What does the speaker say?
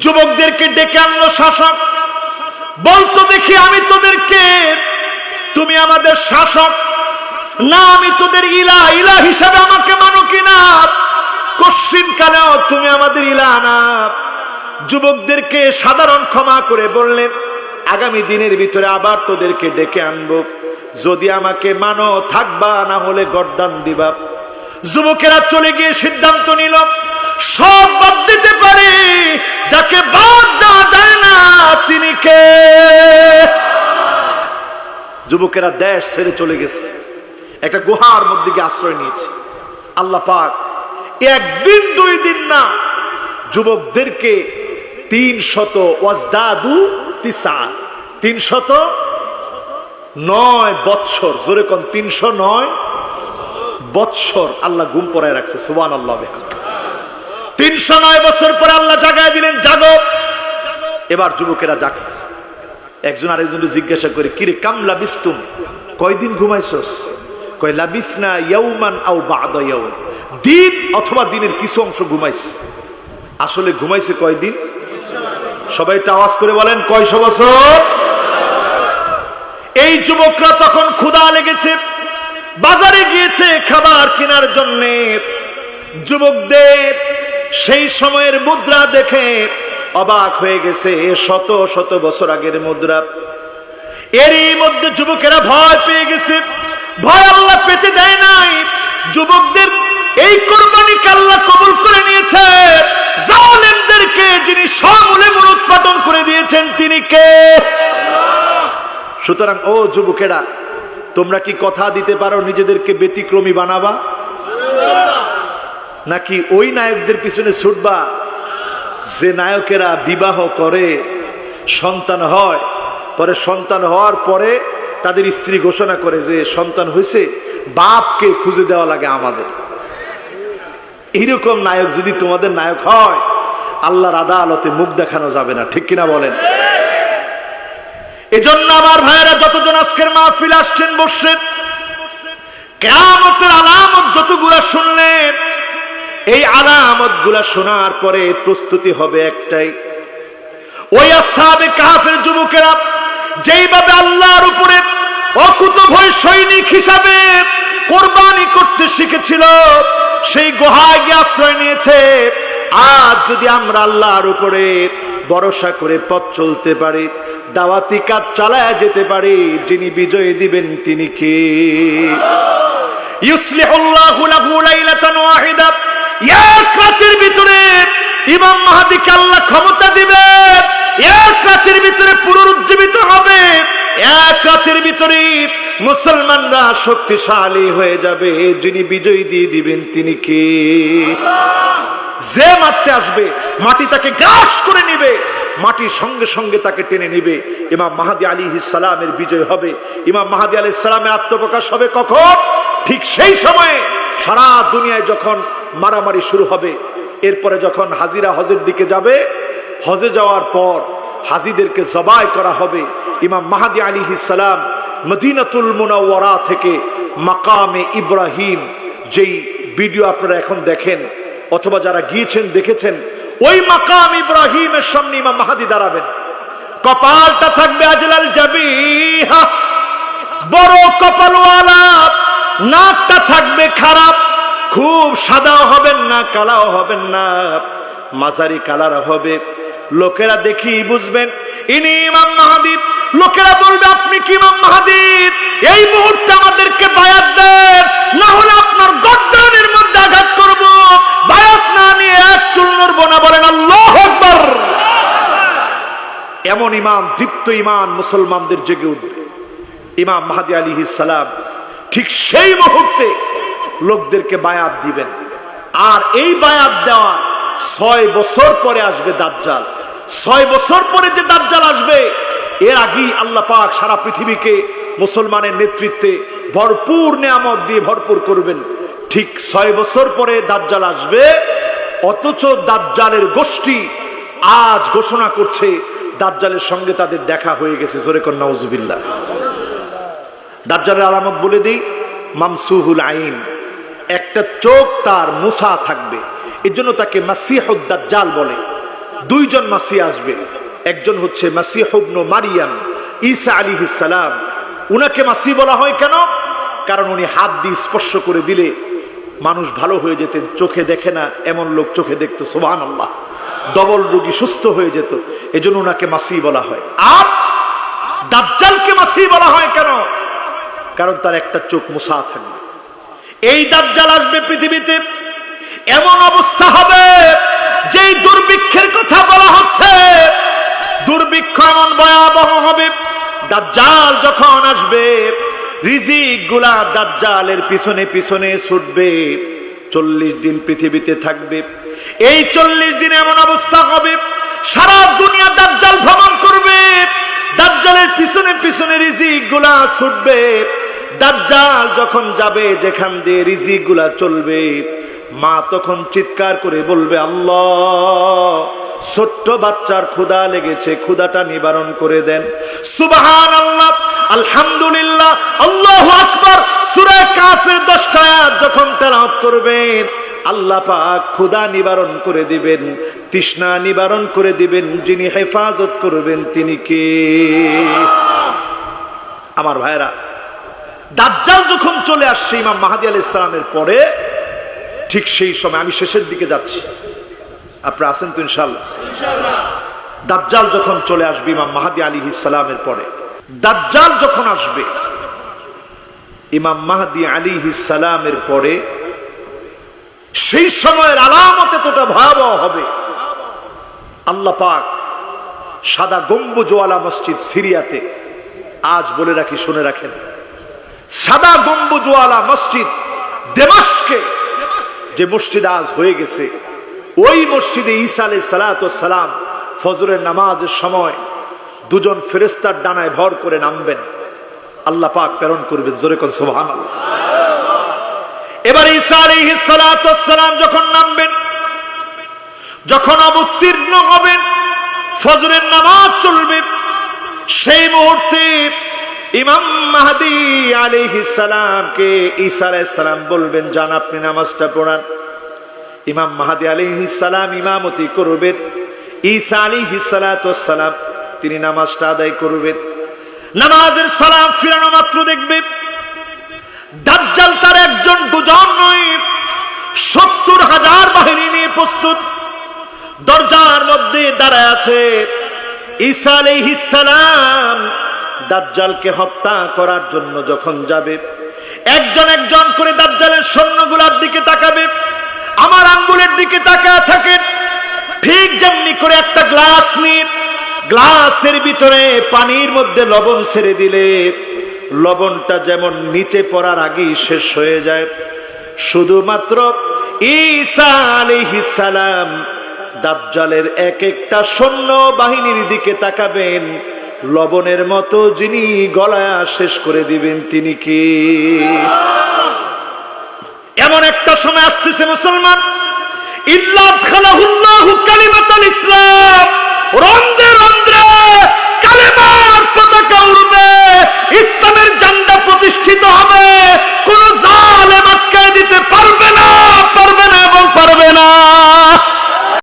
যুবকদেরকে ডেকে আনলো শাসক। বলতো, দেখি আমি তোদেরকে, তুমি আমাদের শাসক। না, আমি তোদের ইলা ইলা হিসাবে আমাকে মানো কিনা? কশ্চিন কালেও তুমি আমাদের ইলা না। যুবকদেরকে সাধারণ ক্ষমা করে বললেন, আগামী দিনের ভিতরে আবার তোদেরকে ডেকে আনব। যদি আমাকে মানো, থাকবা, না হলে গর্দান দিবা। যুবকেরা চলে গিয়ে সিদ্ধান্ত নিল সব বাদ দিতে পারে। যাকে বাদ দেওয়া যায় না, তিনি কে? যুবকেরা দেশ ছেড়ে চলে গেছে। একটা গুহার মধ্যে গিয়ে আশ্রয় নিয়েছে। আল্লাহ পাক একদিন, দুই দিন না, যুবকদেরকে তিন শত ওয়াজদাদু তিসা তিন শত নয় বৎসর, জোরে কোন, তিনশো নয় বৎসর আল্লাহ গুম পড়ায় রাখছে সুবান আল্লাহ তিনশো নয় বছর পরে আল্লাহ জাগায় দিলেন জাগো। এবার যুবকেরা জাগছে একজন আরেকজনকে জিজ্ঞাসা করে, কিরে কামলা বিস্তুম কয়দিন ঘুমাইছস? কয়, লাবিসনা ইয়াউমান আও বাদা দিন অথবা দিনের কিছু অংশ ঘুমাইছে। আসলে ঘুমাইছে কয়দিন? সবাই একটু আওয়াজ করে বলেন, কয়শো বছর? এই যুবকরা তখন ক্ষুধা লেগেছে। বাজারে গিয়েছে খাবার কেনার জন্য। যুবকদের সেই সময়ের মুদ্রা দেখে অবাক হয়ে গেছে, শত শত বছর আগের মুদ্রা। এরই মধ্যে যুবকেরা ভয় পেয়ে গেছে। ভয় আল্লাহ পেতে দেয় নাই। যুবকদের এই কোরবানি আল্লাহ কবুল করে নিয়েছে। জালেমদেরকে যিনি সমূলে মূল উৎপাদন করে দিয়েছেন, তিনি কে? সুতরাং, ও যুবকেরা, তোমরা কি কথা দিতে পারো, নিজেদেরকে ব্যতিক্রমী বানাবা? নাকি ওই নায়কদের পিছনে ছুটবা? যে নায়কেরা বিবাহ করে, সন্তান হয়, পরে সন্তান হওয়ার পরে তাদের স্ত্রী ঘোষণা করে যে সন্তান হয়েছে, বাপকে খুঁজে দেওয়া লাগে আমাদের। এইরকম নায়ক যদি তোমাদের নায়ক হয়, আল্লাহর আদালতে মুখ দেখানো যাবে না, ঠিক কিনা বলেন? এজন্য আমার ভাইয়েরা, যতজন আজকের মাহফিল আসছেন, বসছেন, কেয়ামতের আলামত যতগুলা শুনলেন এই আলামতগুলা শোনার পরে প্রস্তুতি হবে একটাই। ওই আসাবে কাহাফের যুবকেরা, যেইভাবে আল্লাহর উপরে অকুত ভয় সৈনিক হিসাবে কোরবানি করতে শিখেছিল, সেই গুহায় গিয়ে আশ্রয় নিয়েছে। আজ যদি আমরা আল্লাহর উপরে ভরসা করে পথ চলতে পারি, দাওয়াতি কাজ চালায় যেতে পারি, যিনি বিজয় দিবেন তিনি কে? ইউসলিহুল্লাহু লাহু লাইলাতান ওয়াহিদা এক রাতের ভিতরে ইমাম মাহাদিকে আল্লাহ ক্ষমতা দিবে এক রাতের ভিতরে পুনরুজ্জীবিত হবে এক রাতের ভিতরে মুসলমানরা শক্তিশালী হয়ে যাবে। যিনি দিয়ে দিবেন তিনি কে? যে মারতে আসবে, মাটি তাকে গ্রাস করে নিবে মাটির সঙ্গে সঙ্গে তাকে টেনে নিবে। ইমাম মাহাদি আলী সালামের বিজয় হবে। ইমাম মাহাদি আলী সালামের আত্মপ্রকাশ হবে কখন? ঠিক সেই সময়ে সারা দুনিয়ায় যখন মারামারি শুরু হবে। এরপরে যখন হাজিরা হজের দিকে যাবে, হজে যাওয়ার পর হাজিদেরকে জবাই করা হবে। ইমাম মাহাদি আলী সালাম মদিনাতুল মুনাওয়ারা থেকে মাকামে ইব্রাহিম, যেই ভিডিও আপনারা এখন দেখেন অথবা যারা গিয়েছেন, দেখেছেন, ওই মাকাম ইব্রাহিমের সামনে ইমাম মাহাদি দাঁড়াবেন। কপালটা থাকবে আজলাল যাবি বড় কপালওয়ালা, নাকটা থাকবে খারাপ। খুব সাদাও হবেন না, কালাও হবেন না। মাঝারি কালার হবে। লোকেরা দেখি বুঝবেন, ইনি ইমাম মাহাদিব লোকেরা বলবে, আপনি কি ইমাম মাহাদিব এই মুহূর্তে আমাদেরকে বায়াত দেন। না হলে আপনার গদ্দানের মধ্যে আঘাত করব। বায়াত না নিয়ে এক চুল নড়ব না, বলেন আল্লাহ আকবার। এমন ইমান দীপ্ত ইমান মুসলমানদের জেগে উঠবে। ইমাম মাহাদি আলী সালাম ঠিক সেই মুহূর্তে লোকদেরকে বায়াত দিবেন। আর এই বায়াত দেওয়া ছয় বছর পরে আসবে দাজ্জাল। ছয় বছর পরে যে দাজ্জাল আসবে, এর আগেই আল্লাহ পাক সারা পৃথিবীকে মুসলমানের নেতৃত্বে ভরপুর নিয়ামত দিয়ে ভরপুর করবেন। ঠিক ছয় বছর পরে দাজ্জাল আসবে, অথচ দাজ্জালের গোষ্ঠী আজ ঘোষণা করছে, দাজ্জালের সঙ্গে তাদের দেখা হয়ে গেছে। জোরে কন্যা উজুবিল্লা দাজ্জালের আলামত বলে দিই, মামসুহুল আইন। একটা চোখ তার মুসা থাকবে। এর জন্য তাকে মাসিহুদ্দাজ্জাল বলে। দুইজন মাসি আসবে। একজন হচ্ছে মাসি হবন মারিয়াম, ঈসা আলী সালাম। উনাকে মাসি বলা হয় কেন? কারণ উনি হাত দিয়ে স্পর্শ করে দিলে মানুষ ভালো হয়ে যেতেন চোখে দেখে না, এমন লোক চোখে দেখতো সোহান আল্লাহ ডবল রোগী সুস্থ হয়ে যেত। এজন্য ওনাকে মাসি বলা হয়। আর দাজ্জালকে মাসি বলা হয় কেন? কারণ তার একটা চোখ মুসা থাকবে। এই দাজ্জাল আসবে পৃথিবীতে, এমন অবস্থা হবে যেই দুর্ভিক্ষের কথা বলা হচ্ছে। দুর্ভিক্ষ এমন ভয়াবহ হবে, দাজ্জাল যখন আসবে, রিজিকগুলা দাজ্জালের পিছনে পিছনে ছুটবে, চল্লিশ দিন পৃথিবীতে থাকবে। এই চল্লিশ দিন এমন অবস্থা হবে, সারা দুনিয়া দাজ্জাল ভ্রমণ করবে, দাজ্জালের পিছনে পিছনে রিজিকগুলা ছুটবে। দাজ্জাল যখন যাবে, যেখান দিয়ে রিজিকগুলা চলবে, মা তখন চিৎকার করে বলবে, আল্লাহ, ছোট্ট বাচ্চার ক্ষুদা লেগেছে ক্ষুদাটা নিবারণ করে দেন। সুবাহান আল্লাহ আলহামদুলিল্লাহ, আল্লাহ আকবার, সূরা কাফের 10টা আয়াত যখন তেলাওয়াত করবেন, আল্লাহ পাক ক্ষুদা নিবারণ করে দিবেন, তৃষ্ণা নিবারণ করে দিবেন, যিনি হেফাজত করবেন তিনি কে? আমার ভাইরা দাজ্জাল যখন চলে আসছে ইমাম মাহাদি আলাইহিস সালামের পরে ঠিক সেই সময় আমি শেষের দিকে যাচ্ছি। আপনারা আছেন তো ইনশাল্লাহ দাজ্জাল যখন চলে আসবে ইমাম মাহাদি আলী সালামের পরে দাজ্জাল যখন আসবে ইমাম মাহাদি আলী সালামের পরে সেই সময়ের আলামত এতটা ভয়াবহ হবে। আল্লাহ পাক সাদা গম্বুজওয়ালা মসজিদ সিরিয়াতে আজ বলে রাখি শুনে রাখেন। সাদা গম্বুজওয়ালা মসজিদ দেমাসকে যে মসজিদ আজ হয়ে গেছে, ওই মসজিদে ঈসা আলাই সালাম ফজরের নামাজের সময় দুজন ফেরেস্তার ডানায় ভর করে নামবেন। আল্লাহ পাক প্রেরণ করবেন, জোরে কোন সোহান এবার ঈসা আলাইহিস সালাম যখন নামবেন, যখন অবতীর্ণ হবেন, ফজরের নামাজ চলবে, সেই মুহূর্তে ইমাম মাহাদি আলাইহিস সালামকে ঈসা আলাইহিস বলবেন যান আপনি নামাজটা পড়ান। ইমাম মাহাদি আলাইহিস সালাম ইমামতি করবেন। ঈসা আলাইহিস সালাম, তিনি নামাজটা আদায় করবেন। নামাজের সালাম ফিরানো মাত্র দেখবে, দাজ্জাল তার একজন দুজন নয়, সত্তর হাজার বাহিনী নিয়ে প্রস্তুত। দরজার মধ্যে দাঁড়ায় আছে ঈসা আলাইহিস সালাম। দাজ্জালকে হত্যা করার জন্য যখন যাবে, একজন একজন করে দাজ্জালের সৈন্যগুলার দিকে তাকাবে, আমার আঙ্গুলের দিকে তাকায় থাকেন ঠিক যেমনি করে একটা গ্লাস নিয়ে গ্লাসের ভিতরে পানির মধ্যে লবণ ছেড়ে দিলে, লবণটা যেমন নিচে পড়ার আগেই শেষ হয়ে যায়। শুধুমাত্র ঈসা আলাইহিস সালাম দাজ্জালের এক একটা সৈন্য বাহিনীর দিকে তাকাবেন লবণের মতো যিনি গলায় শেষ করে দিবেন তিনি কি? এমন একটা সময় আসতেছে মুসলমান। রন্ধ্রে কালেমার পতাকা উড়বে। প্রতিষ্ঠিত হবে। দিতে পারবে না পারবে না এবং পারবে না।